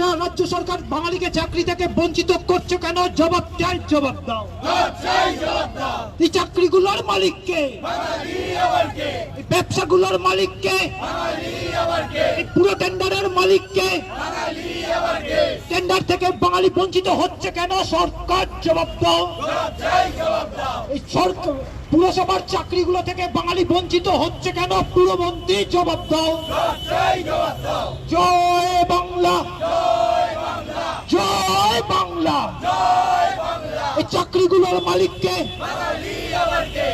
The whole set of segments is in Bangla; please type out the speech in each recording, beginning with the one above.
রাজ্য সরকার বাঙালিকে চাকরি থেকে বঞ্চিত করছে কেন? জবাব চাই জবাব দাও। এই চাকরিগুলোর মালিককে ব্যবসাগুলোর মালিককে পুরো টেন্ডারের মালিককে টেন্ডার থেকে বাঙালি বঞ্চিত হচ্ছে কেন? সরকার জবাব দাও। এই সরকার পুরসভার চাকরিগুলো থেকে বাঙালি বঞ্চিত হচ্ছে কেন? পুরমন্ত্রী জবাব দাও। জয় চাকরিগুলোর মালিককে,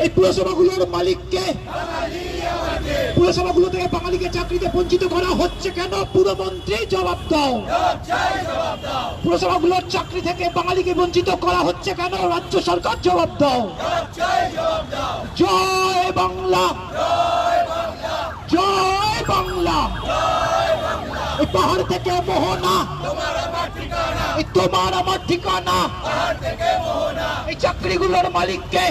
এই পুরসভাগুলোর মালিককে, পুরসভাগুলো থেকে বাঙালিকে চাকরিতে বঞ্চিত করা হচ্ছে কেন? পুরমন্ত্রী জবাব দাও। পুরসভাগুলোর চাকরি থেকে বাঙালিকে বঞ্চিত করা হচ্ছে কেন? রাজ্য সরকার জবাব দাও। জয় বাংলা। জয় বাংলা। পাহাড় থেকে মোহনা। তোমার আমার ঠিকানা। এই চাকরিগুলোর মালিককে।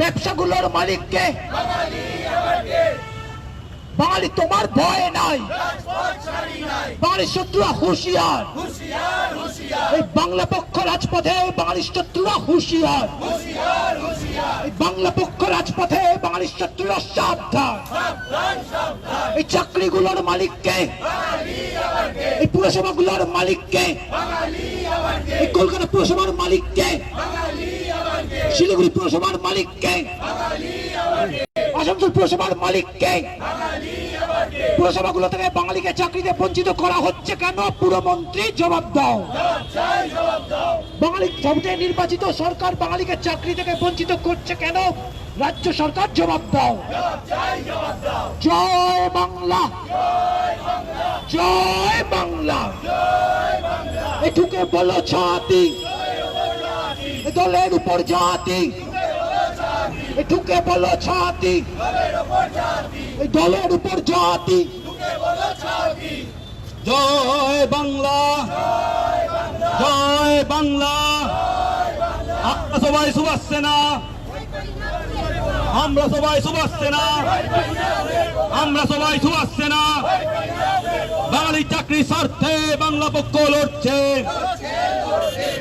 ব্যবসাগুলোর মালিককে। বাঙালি তোমার ভয় নাই। বাঙালির শত্রুরা হুঁশিয়ার। এই বাংলা পক্ষ রাজপথে বাঙালির শত্রুরা হুঁশিয়ার। বাংলা পক্ষ রাজপথে বাঙালির শত্রুরা সাবধান। এই চাকরিগুলোর মালিককে এই পুরসভাগুলোর মালিককে এই কলকাতা পুরসভার মালিককে শিলিগুড়ি পুরসভার মালিক মালিককে আসানসোল পুরসভার মালিক মালিককে পুরসভাগুলো থেকে বাঙালিকে চাকরিতে বঞ্চিত করা হচ্ছে কেন? পুরমন্ত্রী জবাব দাও। বাঙালি ভোটে নির্বাচিত সরকার বাঙালিকে চাকরি থেকে বঞ্চিত করছে কেন? রাজ্য সরকার জবাব দাও। জয় বাংলা। জয় বাংলা। এটুকে বলো ছাতি। দলের উপর জাতি। এটুকে বলো ছাতি। দলের উপর জাতি। জয় বাংলা। জয় বাংলা। আমরা সবাই সুভাষ সেনা। আমরা সবাই সুভাষ সেনা। আমরা সবাই সুভাষ সেনা। বাঙালির চাকরির স্বার্থে বাংলা পক্ষ লড়ছে।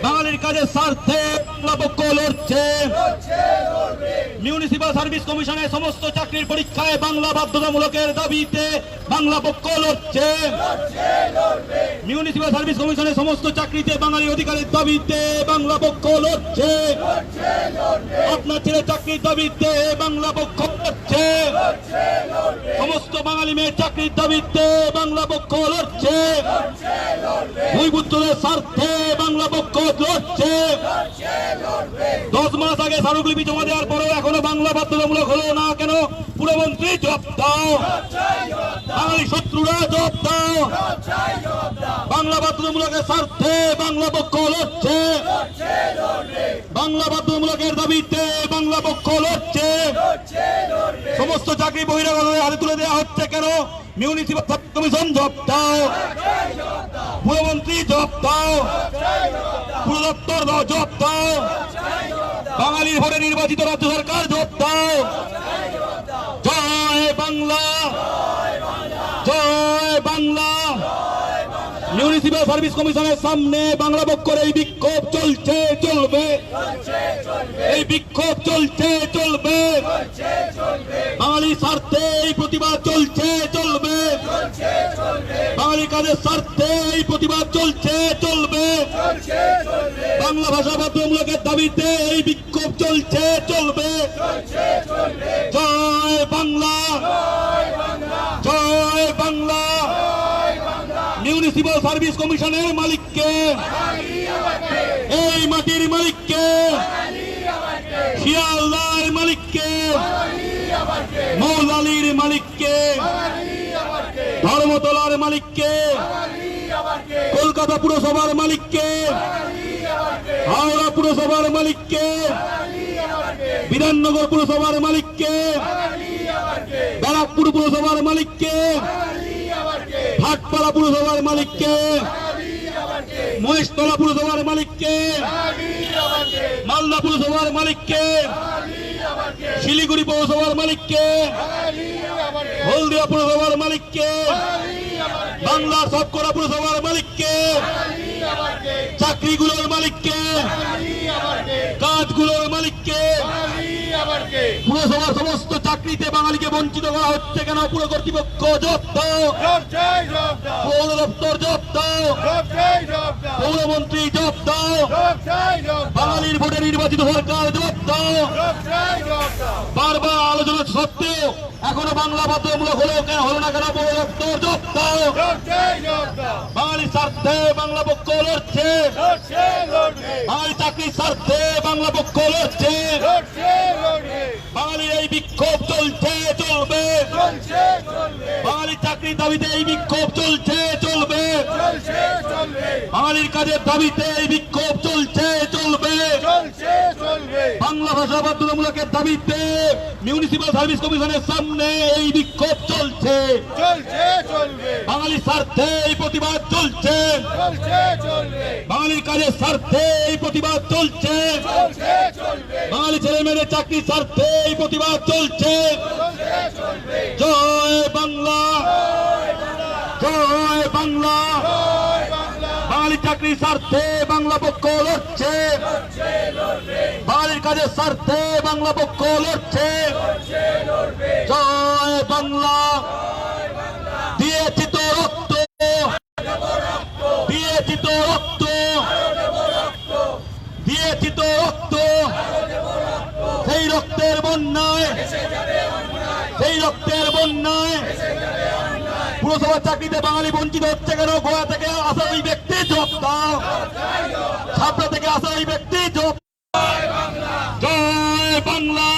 বাঙালির কাজের স্বার্থে বাংলা পক্ষ লড়ছে। মিউনিসিপাল সার্ভিস কমিশনের সমস্ত চাকরির পরীক্ষায় বাংলা বাধ্যতামূলকের দাবিতে বাংলা পক্ষ লড়ছে। মিউনিসিপাল সার্ভিস কমিশনের সমস্ত চাকরিতে বাঙালি অধিকারের দাবিতে বাংলা পক্ষ লড়ছে। আপনার ছেলে চাকরির দাবিতে বাংলা পক্ষ লড়ছে। সমস্ত বাঙালি মেয়ের চাকরির দাবিতে বাংলা পক্ষ লড়ছে। ভূমিপুত্রদের স্বার্থে বাংলা পক্ষ লড়ছে। দশ মাস আগে স্মারকলিপি জমা দেওয়ার পরেও এখনও বাংলা বাধ্যতামূলক হলো না কেন? পুরমন্ত্রী জবাব দাও। বাঙালি শত্রুরা জবাব দাও। বাংলা বাধ্যতামূলকের স্বার্থে বাংলা পক্ষ লড়ছে। বাংলা বাধ্যতামূলকের দাবিতে বাংলা পক্ষ লড়ছে। সমস্ত চাকরি বহিরাগত হাতে তুলে দেওয়া হচ্ছে কেন? মিউনিসিপাল কমিশন জবাব দাও। পুরমন্ত্রী জবাব দাও। পুর দপ্তর জবাব দাও। বাঙালির ভোটে নির্বাচিত রাজ্য সরকার জবাব দাও। জয় বাংলা। জয় বাংলা। মিউনিসিপাল সার্ভিস কমিশনের সামনে বাংলা পক্ষের এই বিক্ষোভ চলছে, চলবে। এই বিক্ষোভ চলছে, চলবে। বাঙালির স্বার্থে এই প্রতিবাদ চলছে, চলবে। বাঙালি কাজের স্বার্থে এই প্রতিবাদ চলছে, চলবে। বাংলা ভাষা বাধ্যতামূলকের দাবিতে এই বিক্ষোভ চলছে, চলবে। জয় বাংলা। জয় বাংলা। মিউনিসিপাল সার্ভিস কমিশনের মালিককে। এই মাটির মালিককে। শিয়ালদার মালিককে। মৌলালির মালিককে। ধর্মতলার মালিককে। কলকাতা পুরসভার মালিককে। হাওড়া পুরসভার মালিককে। বিধাননগর পুরসভার মালিককে। ব্যারাকপুর পুরসভার মালিককে। ভাটপাড়া পুরসভার মালিককে, মহেশতলা পুরসভার মালিককে, মালদা পুরসভার মালিককে, শিলিগুড়ি পৌরসভার মালিককে, হলদিয়া পুরসভার মালিককে বাংলার সবকটা পুরসভার মালিককে, চাকরিগুলোর মালিককে, কাজগুলোর মালিককে, পুরসভার চাকরিতে বাঙালিকে বঞ্চিত করা হচ্ছে কেন পুরো কর্তৃপক্ষ জবাব দাও পৌর দপ্তর জবাব দাও পৌরমন্ত্রী জবাব দাও বাঙালির ভোটে নির্বাচিত সরকার জবাব দাও বারবার আলোচনা সত্ত্বেও এখনও বাংলা বাধ্যতামূলক হলো কেন হলো না কেন পৌর দপ্তর জবাব দাও বাঙালির স্বার্থে বাংলা পক্ষ লড়ছে বাঙালি চাকরির স্বার্থে বাংলা পক্ষ লড়ছে বাঙালির এই বিক্ষোভ চলছে চলবে বাঙালির চাকরির দাবিতে এই বিক্ষোভ চলছে চলবে। বাঙালির কাজের দাবিতে এই বিক্ষোভ চলছে চলবে। বাংলা ভাষা বাধ্যতামূলকের দাবিতে মিউনিসিপাল সার্ভিস কমিশনের সামনে এই বিক্ষোভ চলছে। বাঙালির স্বার্থে এই প্রতিবাদ চলছে। বাঙালির কাজের স্বার্থে এই প্রতিবাদ চলছে। বাঙালি ছেলে মেয়েদের চাকরির স্বার্থে এই প্রতিবাদ চলছে স্বার্থে বাংলা পক্ষ লড়ছে। স্বার্থে বাংলা পক্ষ লড়ছে। জয় বাংলা। দিয়েছি তো রক্ত। দিয়েছি তো রক্ত। দিয়েছি তো রক্ত। সেই রক্তের বন্যায়, সেই রক্তের বন্যায় পুরসভার চাকরিতে বাঙালি বঞ্চিত হচ্ছে কেন? গোয়া থেকে আসা ওই ব্যক্তি জব দাও ছাত্র থেকে আসা ওই ব্যক্তি জব জয় বাংলা।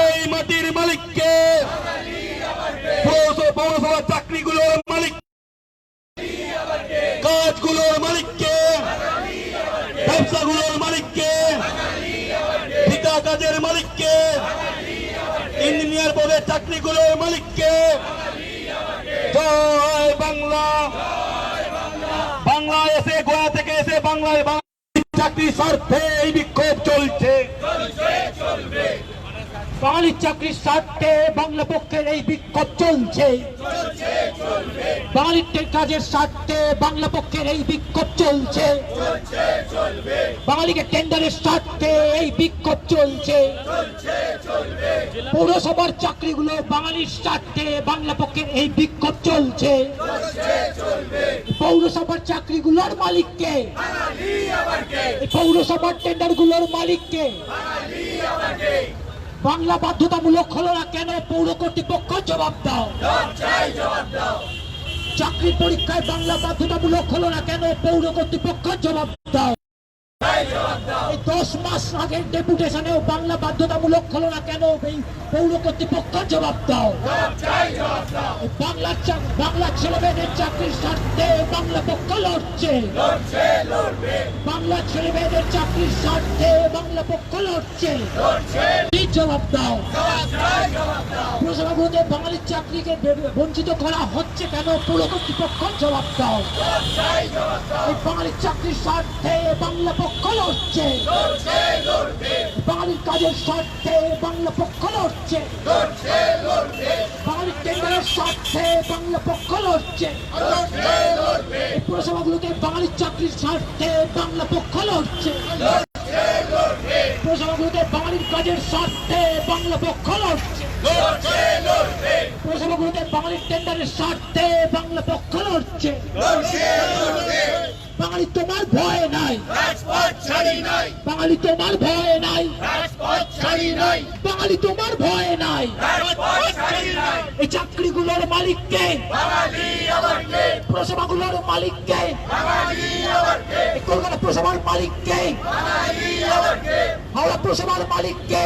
এই মাটির মালিককে পৌরস- পৌরসভার চাকরিগুলোর মালিক কাজগুলোর মালিককে, ব্যবসাগুলোর মালিককে, ঠিকা কাজের মালিককে, ইঞ্জিনিয়ার পদের চাকরিগুলোর মালিককে বাংলা। বাংলা এসে গোয়া থেকে এসে বাংলায় চাকরির স্বার্থে এই বিক্ষোভ চলছে। বাঙালির চাকরির স্বার্থে বাংলা পক্ষের এই বিক্ষোভ চলছে। বাঙালির কাজের স্বার্থে বাংলা পক্ষের এই বিক্ষোভ চলছে। বাঙালিকে টেন্ডারের স্বার্থে এই বিক্ষোভ চলছে। পৌরসভার চাকরিগুলো বাঙালির স্বার্থে বাংলা পক্ষের এই বিক্ষোভ চলছে। পৌরসভার চাকরিগুলোর মালিককে পৌরসভার টেন্ডারগুলোর মালিককে বাংলা বাধ্যতামূলক হলো না কেন পৌর কর্তৃপক্ষ জবাব দাও? চাকরির পরীক্ষায় বাংলা বাধ্যতামূলক হলো না কেন? পৌর কর্তৃপক্ষ জবাব দাও। দশ মাস আগের ডেপুটেশনেও বাংলা বাধ্যতামূলক হলো না কেন? এই পৌর কর্তৃপক্ষ জবাব দাও। বাংলার চা- বাংলার চাকরির স্বার্থে বাংলা পক্ষ লড়ছে। বাংলা ছেলে মেয়েদের চাকরির স্বার্থে বাংলা পক্ষ লড়ছে। জবাব দাও। পুরসভাগুলোতে বাঙালির চাকরিকে বঞ্চিত করা হচ্ছে কেন? পুর কর্তৃপক্ষ জবাব দাও। এই বাঙালির চাকরির স্বার্থে বাংলা পক্ষ লড়ছে। বাঙালির কাজের স্বার্থে বাংলা পক্ষ লড়ছে। বাঙালির টেন্ডারের স্বার্থে বাংলা পক্ষ লড়ছে। এই পুরসভাগুলোতে বাঙালির চাকরির স্বার্থে বাংলা পক্ষ লড়ছে। পুরসভাগুলোতে বাঙালির কাজের স্বার্থে বাংলা পক্ষ লড়ছে। পুরসভাগুলোতে বাঙালির টেন্ডারের স্বার্থে বাংলা পক্ষ লড়ছে। বাঙালি তোমার ভয় নাই। বাঙালি তোমার ভয় নাই। বাঙালি তোমার ভয় নাই। এই চাকরিগুলোর মালিককে পুরসভাগুলোর মালিককে এই কলকাতা পুরসভার মালিককে হাওড়া পুরসভার মালিককে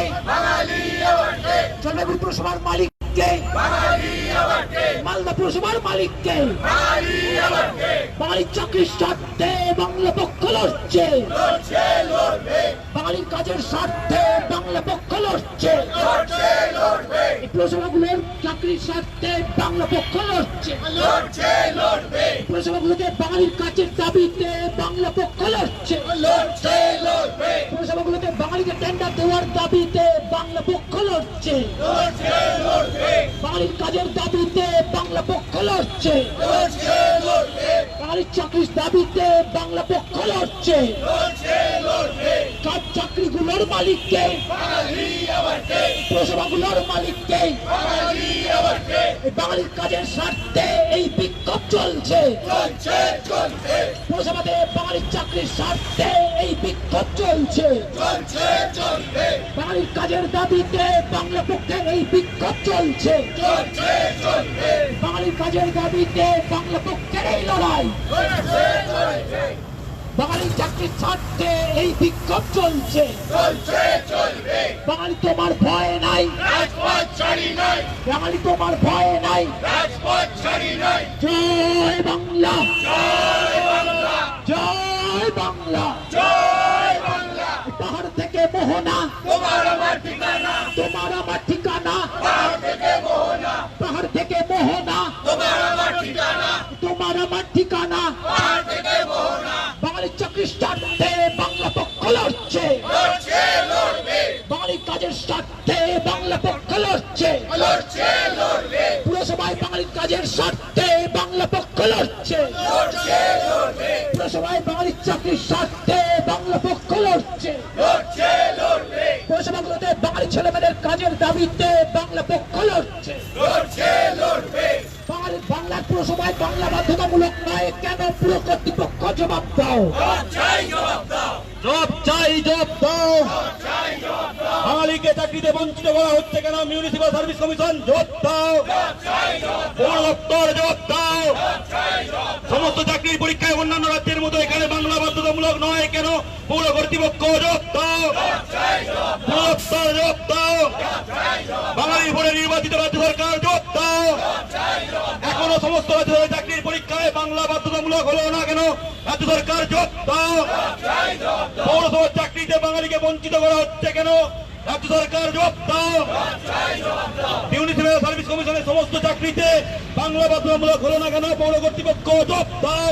জলপাইগুড়ি পুরসভার মালিককে মালদা পুরসভার মালিককে। বাঙালির চাকরির স্বার্থে বাংলা পক্ষ লড়ছে। বাঙালির কাজের স্বার্থে বাংলা পক্ষ লড়ছে। পুরসভাগুলোর চাকরির স্বার্থে বাংলা পক্ষ লড়ছে। পুরসভাগুলোতে বাঙালির কাজের দাবিতে বাংলা পক্ষ লড়ছে। পুরসভাগুলোতে বাঙালিকে টেন্ডার দেওয়ার দাবিতে বাংলা পক্ষ লড়ছে। বাঙালির কাজের দাবিতে বাংলা পক্ষ লড়ছে। বাঙালির চাকরির দাবিতে বাংলা পক্ষ লড়ছে। কাজ চাকরিগুলোর মালিককে? পুরসভাগুলোর মালিককে। বাঙালির কাজের স্বার্থে এই বিক্ষোভ চলছে। পুরসভাতে বাঙালির চাকরির স্বার্থে এই বিক্ষোভ চলছে। বাঙালির কাজের দাবিতে বাংলা পক্ষে এই বিক্ষোভ চলছে। বাঙালির কাজের দাবিতে বাংলা পক্ষের এই লড়াই। বাঙালির চাকরি ছাড়তে এই বিক্ষোভ চলছে। বাঙালি তোমার ভয় নাই। বাঙালি তোমার ভয় নাই। জয় বাংলা। জয় বাংলা পক্ষ লড়ছে বাঙালির চাকরির স্বার্থে বাংলা পক্ষ লড়ছে। পুরসভাগুলোতে বাঙালি ছেলেমেয়েদের কাজের দাবিতে বাংলা পক্ষ লড়ছে। বাঙালি বাংলা পুরসভায় বাংলা বাধ্যতামূলক নয় কেন পুরো কর্তৃপক্ষ জবাব দাও? জব চাই জব দাও। বাঙালিকে চাকরিতে বঞ্চিত করা হচ্ছে কেন? মিউনিসিপাল সার্ভিস কমিশন জব দাও। পৌর দপ্তর জব দাও। পরীক্ষায় অন্যান্য রাজ্যের মতো এখানে বাংলা বাধ্যতামূলক নয়, কেন? পৌর কর্তৃপক্ষ জব জব বাঙালির ভোটে নির্বাচিত রাজ্য সরকার জব দাও এখনও সমস্ত রাজ্য চাকরির পরীক্ষায় বাংলা বাধ্যতামূলক হলো না, কেন? রাজ্য সরকার জব দাও পৌরসভার চাকরিতে বাঙালিকে বঞ্চিত করা হচ্ছে, কেন? রাজ্য সরকার জবাব দাও কমিশনের সমস্ত চাকরিতে বাংলা বাধ্যতামূলক হলো না কেন? পৌর কর্তৃপক্ষ জব দাও।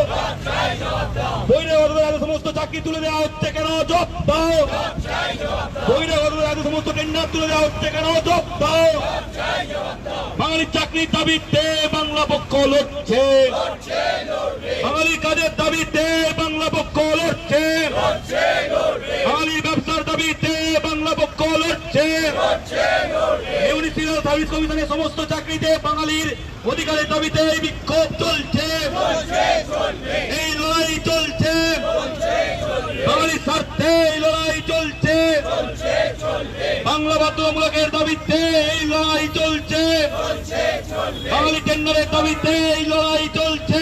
বহিরাগতদের আগে সমস্ত চাকরি তুলে দেওয়া হচ্ছে কেন? জব দাও। বহিরাগতদের আগে সমস্ত টেন্ডার তুলে দেওয়া হচ্ছে কেন? জব দাও। বাঙালির চাকরির দাবিতে বাংলা পক্ষ লড়ছে। বাঙালির কাজের দাবিতে বাংলা পক্ষ লড়ছে। বাঙালির ব্যবসার দাবিতে পক্ষ লড়ছে সমস্ত চাকরিতে বাঙালির অধিকারের দাবিতে এই বিক্ষোভ চলছে। এই লড়াই চলছে। বাঙালির স্বার্থে এই লড়াই চলছে। বাংলা বাধ্যতামূলকের দাবিতে এই লড়াই চলছে। বাঙালি টেন্ডারের দাবিতে এই লড়াই চলছে।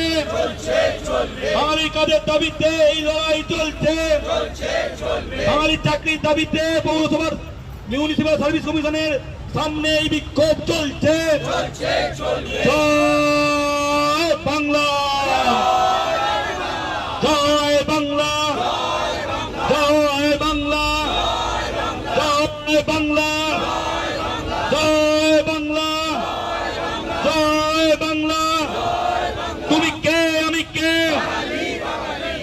বাঙালি কাজের দাবিতে এই লড়াই চলছে। বাঙালির চাকরির দাবিতে পৌরসভার মিউনিসিপ্যাল সার্ভিস কমিশনের সামনে এই বিক্ষোভ চলছে। বাংলা। জয় বাংলা জয় বাংলা জয় বাংলা জয় বাংলা জয় বাংলা তুমি কে আমি কে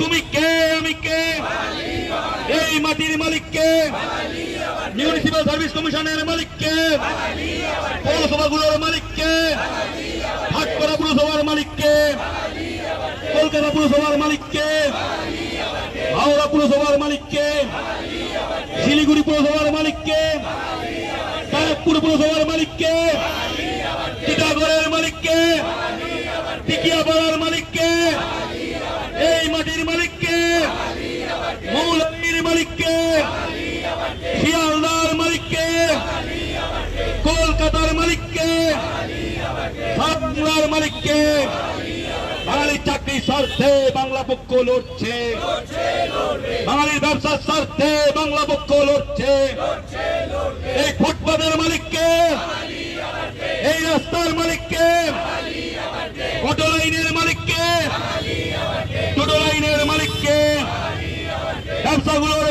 তুমি কে আমি কে এই মাটির মালিককে। মিউনিসিপ্যাল সার্ভিস কমিশনের মালিককে। পৌরসভাগুলোর মালিককে। ভাটপাড়া পুরসভার মালিককে। কলকাতা পুরসভার মালিককে। হাওড়া পুরসভার মালিককে। শিলিগুড়ি পুরসভার মালিককে। ব্যারাকপুর পুরসভার মালিককে। টিটাগড়ের মালিককে। টিকিয়াপাড়ার মালিককে এই মাটির মালিককে মৌলানির মালিককে শিয়ালদার মালিককে কলকাতার মালিককে বাংলার মালিককে। বাঙালির চাকরির স্বার্থে বাংলা পক্ষ লড়ছে। বাঙালির ব্যবসার স্বার্থে বাংলা পক্ষ লড়ছে। এই ফুটপাতের মালিককে, এই রাস্তার মালিককে, অটো লাইনের মালিককে, টোটো লাইনের মালিককে, ব্যবসাগুলোর